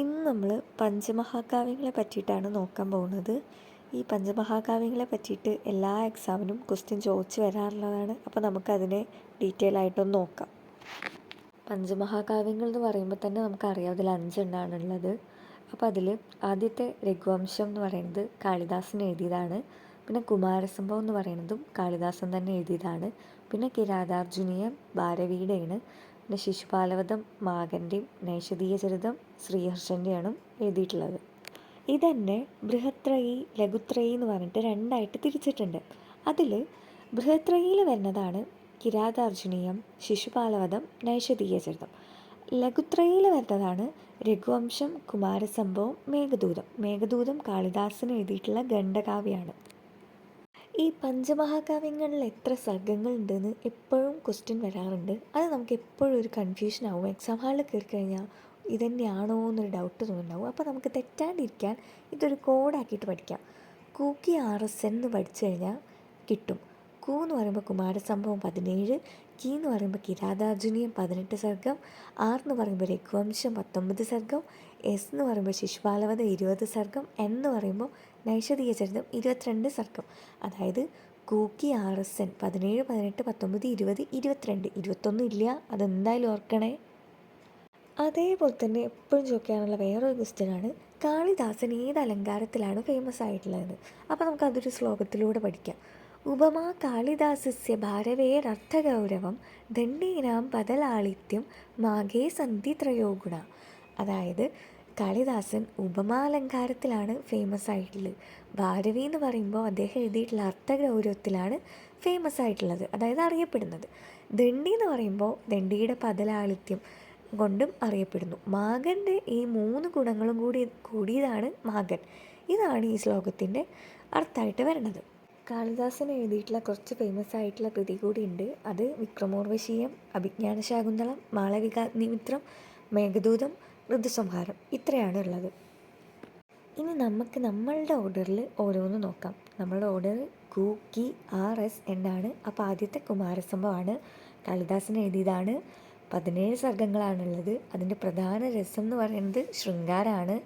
ഇന്ന് നമ്മൾ പഞ്ചമഹാകാവ്യങ്ങളെ പറ്റിയിട്ടാണ് നോക്കാൻ പോകുന്നത്. ഈ പഞ്ചമഹാകാവ്യങ്ങളെ പറ്റിയിട്ട് എല്ലാ എക്സാമിനും ക്വസ്റ്റ്യൻ ചോദിച്ചു വരാറുള്ളതാണ്. അപ്പോൾ നമുക്കതിനെ ഡീറ്റെയിൽ ആയിട്ടൊന്ന് നോക്കാം. പഞ്ചമഹാകാവ്യങ്ങൾ എന്ന് പറയുമ്പോൾ തന്നെ നമുക്കറിയാം അതിൽ അഞ്ചെണ്ണാണുള്ളത്. അപ്പോൾ അതിൽ ആദ്യത്തെ രഘുവംശം എന്ന് പറയുന്നത് കാളിദാസൻ എഴുതിയതാണ്. പിന്നെ കുമാരസംഭവം എന്ന് പറയുന്നതും കാളിദാസൻ തന്നെ എഴുതിയതാണ്. പിന്നെ കിരാതാർജുനീയം ഭാരവിയുടെയാണ് പിന്നെ ശിശുപാലവധം മാകന്റെയും നൈഷധീയ ചരിതം ശ്രീഹർഷന്റെയാണ് എഴുതിയിട്ടുള്ളത്. ഇതന്നെ ബൃഹത്രയി ലഘുത്രയി എന്ന് പറഞ്ഞിട്ട് രണ്ടായിട്ട് തിരിച്ചിട്ടുണ്ട്. അതിൽ ബൃഹത്രയിൽ വരുന്നതാണ് കിരാതാർജുനീയം ശിശുപാലവധം നൈഷധീയ ചരിതം ലഘുത്രയിൽ വരുന്നതാണ് രഘുവംശം കുമാരസംഭവം മേഘദൂതം. മേഘദൂതം കാളിദാസൻ എഴുതിയിട്ടുള്ള ഖണ്ഡകാവ്യമാണ് ഈ പഞ്ചമഹാകാവ്യങ്ങളിൽ എത്ര സർഗങ്ങളുണ്ടെന്ന് എപ്പോഴും ക്വസ്റ്റ്യൻ വരാറുണ്ട്. അത് നമുക്ക് എപ്പോഴും ഒരു കൺഫ്യൂഷൻ ആവും. എക്സാം ഹാളിൽ കയറി കഴിഞ്ഞാൽ ഇതന്നെയാണോ എന്നൊരു ഡൗട്ട് തോന്നുന്നുണ്ടാവും. അപ്പോൾ നമുക്ക് തെറ്റാണ്ടിരിക്കാൻ ഇതൊരു കോഡാക്കിയിട്ട് പഠിക്കാം. കൂക്കി ആർ എസ് എന്ന് പഠിച്ചു കഴിഞ്ഞാൽ കിട്ടും. കൂ എന്ന് പറയുമ്പോൾ കുമാരസംഭവം പതിനേഴ് കി എന്ന് പറയുമ്പോൾ കിരാതാർജുനീയം പതിനെട്ട് സർഗം ആർ എന്ന് പറയുമ്പോൾ രഘുവംശം പത്തൊമ്പത് സർഗം എസ് എന്ന് പറയുമ്പോൾ ശിശുപാലവധ ഇരുപത് സർഗം എന്ന് പറയുമ്പോൾ നൈഷധീയ ചരിതം ഇരുപത്തിരണ്ട് സർഗം. അതായത് കൂക്കി ആർ എസ് എൻ പതിനേഴ് പതിനെട്ട് പത്തൊമ്പത് ഇരുപത് ഇരുപത്തിരണ്ട്. ഇരുപത്തൊന്നും ഇല്ല. അതെന്തായാലും ഓർക്കണേ. അതേപോലെ തന്നെ എപ്പോഴും ചോദിക്കാനുള്ള വേറൊരു ക്വസ്റ്റ്യനാണ് കാളിദാസൻ ഏത് അലങ്കാരത്തിലാണ് ഫേമസ് ആയിട്ടുള്ളത്? അപ്പോൾ നമുക്ക് അതൊരു ശ്ലോകത്തിലൂടെ പഠിക്കാം. ഉപമാ കാളിദാസസ്യ ഭാരവേരർത്ഥഗൗരവം ദണ്ഡീനാം ബദലാളിത്യം മാഘേ സന്ധി ത്രയോഗുണ അതായത് കാളിദാസൻ ഉപമാലങ്കാരത്തിലാണ് ഫേമസ് ആയിട്ടുള്ളത്. ഭാരവി എന്ന് പറയുമ്പോൾ അദ്ദേഹം എഴുതിയിട്ടുള്ള അർത്ഥഗൗരവത്തിലാണ് ഫേമസ് ആയിട്ടുള്ളത്. അതായത് അറിയപ്പെടുന്നത്. ദണ്ഡി എന്ന് പറയുമ്പോൾ ദണ്ഡിയുടെ പതലാളിത്യം കൊണ്ടും അറിയപ്പെടുന്നു. മാഗന്റെ ഈ മൂന്ന് ഗുണങ്ങളും കൂടി കൂടിയതാണ് മാഗൻ. ഇതാണ് ഈ ശ്ലോകത്തിന്റെ അർത്ഥമായിട്ട് വരുന്നത്. കാളിദാസൻ എഴുതിയിട്ടുള്ള കുറച്ച് ഫേമസ് ആയിട്ടുള്ള കൃതി കൂടിയുണ്ട്. അത് വിക്രമോർവശീയം അഭിജ്ഞാനശാകുന്തളം മാളവികാഗ്നിമിത്രം മേഘദൂതം ഋതുസംഹാരം. ഇത്രയാണ് ഉള്ളത് ഇനി നമുക്ക് നമ്മളുടെ ഓർഡറിൽ ഓരോന്ന് നോക്കാം. നമ്മളുടെ ഓർഡർ കു കി ആർ എസ് എന്നാണ്. അപ്പോൾ ആദ്യത്തെ കുമാരസംഭവമാണ്. കാളിദാസൻ എഴുതിയതാണ്. പതിനേഴ് സർഗങ്ങളാണുള്ളത്. അതിന്റെ പ്രധാന രസം എന്ന് പറയുന്നത് ശൃംഗാരമാണ്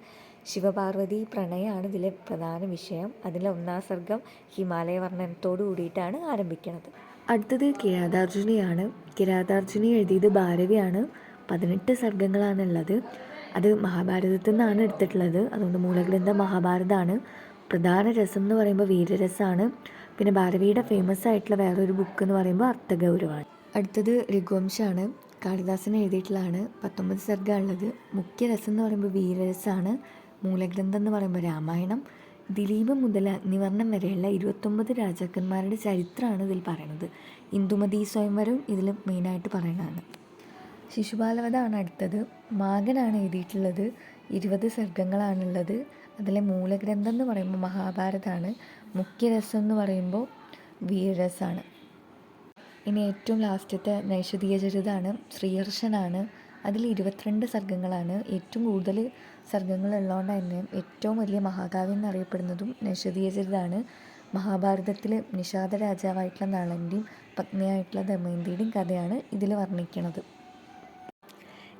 ശിവപാർവതി പ്രണയമാണ് ഇതിലെ പ്രധാന വിഷയം. അതിലെ ഒന്നാം സർഗം ഹിമാലയ വർണനത്തോടു കൂടിയിട്ടാണ് ആരംഭിക്കുന്നത് അടുത്തത് കിരാതാർജുനിയാണ് കിരാതാർജുനി എഴുതിയത് ഭാരവിയാണ്. പതിനെട്ട് സർഗങ്ങളാണുള്ളത് അത് മഹാഭാരതത്തിൽ നിന്നാണ് എടുത്തിട്ടുള്ളത്. അതുകൊണ്ട് മൂലഗ്രന്ഥം മഹാഭാരതമാണ് പ്രധാന രസം എന്ന് പറയുമ്പോൾ വീരരസമാണ് പിന്നെ ഭാരവിയുടെ ഫേമസ് ആയിട്ടുള്ള വേറൊരു ബുക്ക് എന്ന് പറയുമ്പോൾ അർത്ഥഗൗരവാണ് അടുത്തത് രഘുവംശമാണ് കാളിദാസൻ എഴുതിയിട്ടുള്ളതാണ്. പത്തൊമ്പത് സർഗമുള്ളത് മുഖ്യ രസം എന്ന് പറയുമ്പോൾ വീരരസമാണ് മൂലഗ്രന്ഥം എന്ന് പറയുമ്പോൾ രാമായണം. ദിലീപ് മുതൽ അഗ്നിവർണം വരെയുള്ള ഇരുപത്തൊമ്പത് രാജാക്കന്മാരുടെ ചരിത്രമാണ് ഇതിൽ പറയുന്നത്. ഇന്ദുമതി സ്വയംവരം ഇതിൽ മെയിനായിട്ട് പറയുന്നതാണ്. ശിശുപാലവധാണ് അടുത്തത്. മാഗനാണ് എഴുതിയിട്ടുള്ളത്. ഇരുപത് സർഗങ്ങളാണുള്ളത് അതിലെ മൂലഗ്രന്ഥം എന്ന് പറയുമ്പോൾ മഹാഭാരതമാണ് മുഖ്യരസം എന്ന് പറയുമ്പോൾ വീരരസമാണ് ഇനി ഏറ്റവും ലാസ്റ്റത്തെ നൈഷധീയ ചരിതാണ്. ശ്രീഹർഷനാണ്. അതിൽ ഇരുപത്തിരണ്ട് സർഗങ്ങളാണ് ഏറ്റവും കൂടുതൽ സർഗങ്ങൾ ഉള്ളതുകൊണ്ട് തന്നെ ഏറ്റവും വലിയ മഹാകാവ്യം എന്നറിയപ്പെടുന്നതും നൈഷധീയ ചരിതാണ്. മഹാഭാരതത്തിൽ നിഷാദ രാജാവായിട്ടുള്ള നളന്റെയും പത്നിയായിട്ടുള്ള ദമയന്തിയുടെയും കഥയാണ് ഇതിൽ വർണിക്കുന്നത്.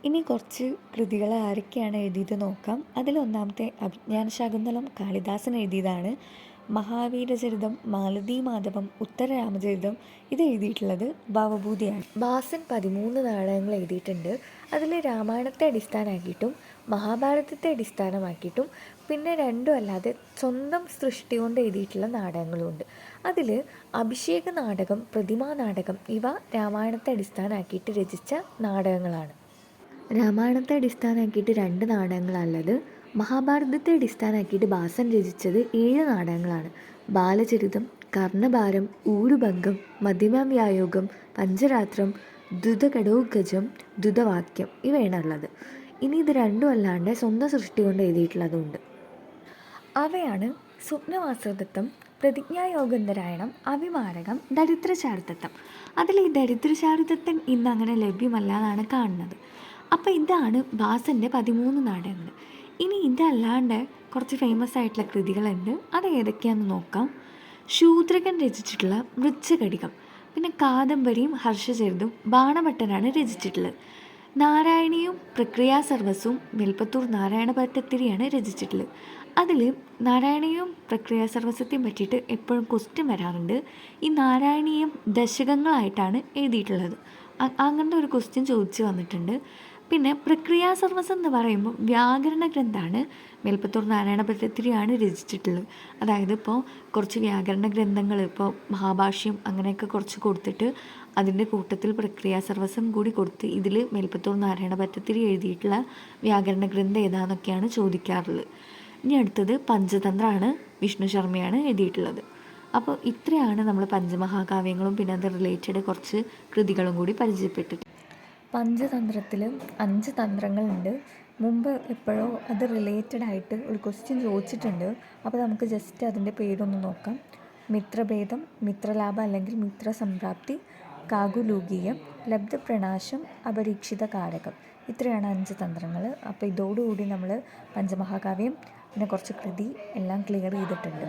ഇനി കുറച്ച് കൃതികൾ ആരൊക്കെയാണ് എഴുതിയത് നോക്കാം. അതിലൊന്നാമത്തെ അഭിജ്ഞാനശാകുന്തളം കാളിദാസൻ എഴുതിയതാണ്. മഹാവീരചരിതം മാലതി മാധവം ഉത്തരരാമചരിതം ഇത് എഴുതിയിട്ടുള്ളത് ഭാവഭൂതിയാണ്. ബാസൻ പതിമൂന്ന് നാടകങ്ങൾ എഴുതിയിട്ടുണ്ട്. അതിൽ രാമായണത്തെ അടിസ്ഥാനമാക്കിയിട്ടും മഹാഭാരതത്തെ അടിസ്ഥാനമാക്കിയിട്ടും പിന്നെ രണ്ടും അല്ലാതെ സ്വന്തം സൃഷ്ടി കൊണ്ട് എഴുതിയിട്ടുള്ള നാടകങ്ങളുമുണ്ട് അതിൽ അഭിഷേക നാടകം പ്രതിമാ നാടകം ഇവ രാമായണത്തെ അടിസ്ഥാനമാക്കിയിട്ട് രചിച്ച നാടകങ്ങളാണ്. രാമായണത്തെ അടിസ്ഥാനമാക്കിയിട്ട് രണ്ട് നാടകങ്ങളാണുള്ളത്. മഹാഭാരതത്തെ അടിസ്ഥാനമാക്കിയിട്ട് ഭാസൻ രചിച്ചത് ഏഴ് നാടകങ്ങളാണ്. ബാലചരിതം കർണഭാരം ഊരുഭംഗം മധ്യമവ്യായോഗം പഞ്ചരാത്രം ദ്രുതകടോഗജം ദ്രുതവാക്യം ഇവയാണുള്ളത് ഇനി ഇത് രണ്ടും അല്ലാണ്ട് സ്വന്തം സൃഷ്ടി കൊണ്ട് എഴുതിയിട്ടുള്ളതുണ്ട് അവയാണ് സ്വപ്നവാസൃതത്വം പ്രതിജ്ഞായോഗന്ധരായണം അഭിമാരകം ദരിദ്രചാരിതത്വം. അതിൽ ഈ ദരിദ്രചാരിതത്വം ഇന്ന് അങ്ങനെ ലഭ്യമല്ല എന്നാണ് കാണുന്നത്. അപ്പോൾ ഇതാണ് ഭാസന്റെ പതിമൂന്ന് നാടകങ്ങൾ. ഇനി ഇതല്ലാണ്ട് കുറച്ച് ഫേമസ് ആയിട്ടുള്ള കൃതികളുണ്ട്. അത് ഏതൊക്കെയാണെന്ന് നോക്കാം. ശൂദ്രകൻ രചിച്ചിട്ടുള്ള മൃച്ഛകടികം പിന്നെ കാദംബരിയും ഹർഷചരിതും ബാണഭട്ടനാണ് രചിച്ചിട്ടുള്ളത്. നാരായണിയും പ്രക്രിയാ സർവസും മേൽപ്പത്തൂർ നാരായണ ഭട്ടത്തിരിയാണ് രചിച്ചിട്ടുള്ളത്. അതിൽ നാരായണീയം പ്രക്രിയാ സർവസ്വത്തെയും പറ്റിയിട്ട് എപ്പോഴും ക്വസ്റ്റ്യൻ വരാറുണ്ട്. ഈ നാരായണീയം ദശകങ്ങളായിട്ടാണ് എഴുതിയിട്ടുള്ളത്. അങ്ങനത്തെ ഒരു ക്വസ്റ്റ്യൻ ചോദിച്ചു വന്നിട്ടുണ്ട്. പിന്നെ പ്രക്രിയാ സർവസ് എന്ന് പറയുമ്പോൾ വ്യാകരണ ഗ്രന്ഥമാണ് മേൽപ്പത്തൂർ നാരായണ ഭട്ടത്തിരിയാണ് രചിച്ചിട്ടുള്ളത്. അതായത് ഇപ്പോൾ കുറച്ച് വ്യാകരണ ഗ്രന്ഥങ്ങൾ ഇപ്പോൾ മഹാഭാഷ്യം അങ്ങനെയൊക്കെ കുറച്ച് കൊടുത്തിട്ട് അതിന്റെ കൂട്ടത്തിൽ പ്രക്രിയാ സർവസം കൂടി കൊടുത്ത് ഇതിൽ മേൽപ്പത്തൂർ നാരായണ ഭട്ടത്തിരി എഴുതിയിട്ടുള്ള വ്യാകരണ ഗ്രന്ഥം ഏതാണെന്നൊക്കെയാണ് ചോദിക്കാറുള്ളത്. ഇനി അടുത്തത് പഞ്ചതന്ത്രമാണ് വിഷ്ണു ശർമ്മയാണ് എഴുതിയിട്ടുള്ളത്. അപ്പോൾ ഇത്രയാണ് നമ്മൾ പഞ്ചമഹാകാവ്യങ്ങളും പിന്നെ അത് റിലേറ്റഡ് കുറച്ച് കൃതികളും കൂടി പരിചയപ്പെട്ടിട്ട് പഞ്ചതന്ത്രത്തിൽ അഞ്ച് തന്ത്രങ്ങളുണ്ട്. മുമ്പ് എപ്പോഴോ അത് റിലേറ്റഡ് ആയിട്ട് ഒരു ക്വസ്റ്റ്യൻ ചോദിച്ചിട്ടുണ്ട്. അപ്പോൾ നമുക്ക് ജസ്റ്റ് അതിന്റെ പേരൊന്ന് നോക്കാം. മിത്രഭേദം മിത്രലാഭം അല്ലെങ്കിൽ മിത്രസംപ്രാപ്തി കാകുലൂകീയം ലബ്ധപ്രണാശം അപരീക്ഷിത കാരകം ഇത്രയാണ് അഞ്ച് തന്ത്രങ്ങൾ. അപ്പോൾ ഇതോടുകൂടി നമ്മൾ പഞ്ചമഹാകാവ്യം പിന്നെ കുറച്ച് കൃതി എല്ലാം ക്ലിയർ ചെയ്തിട്ടുണ്ട്.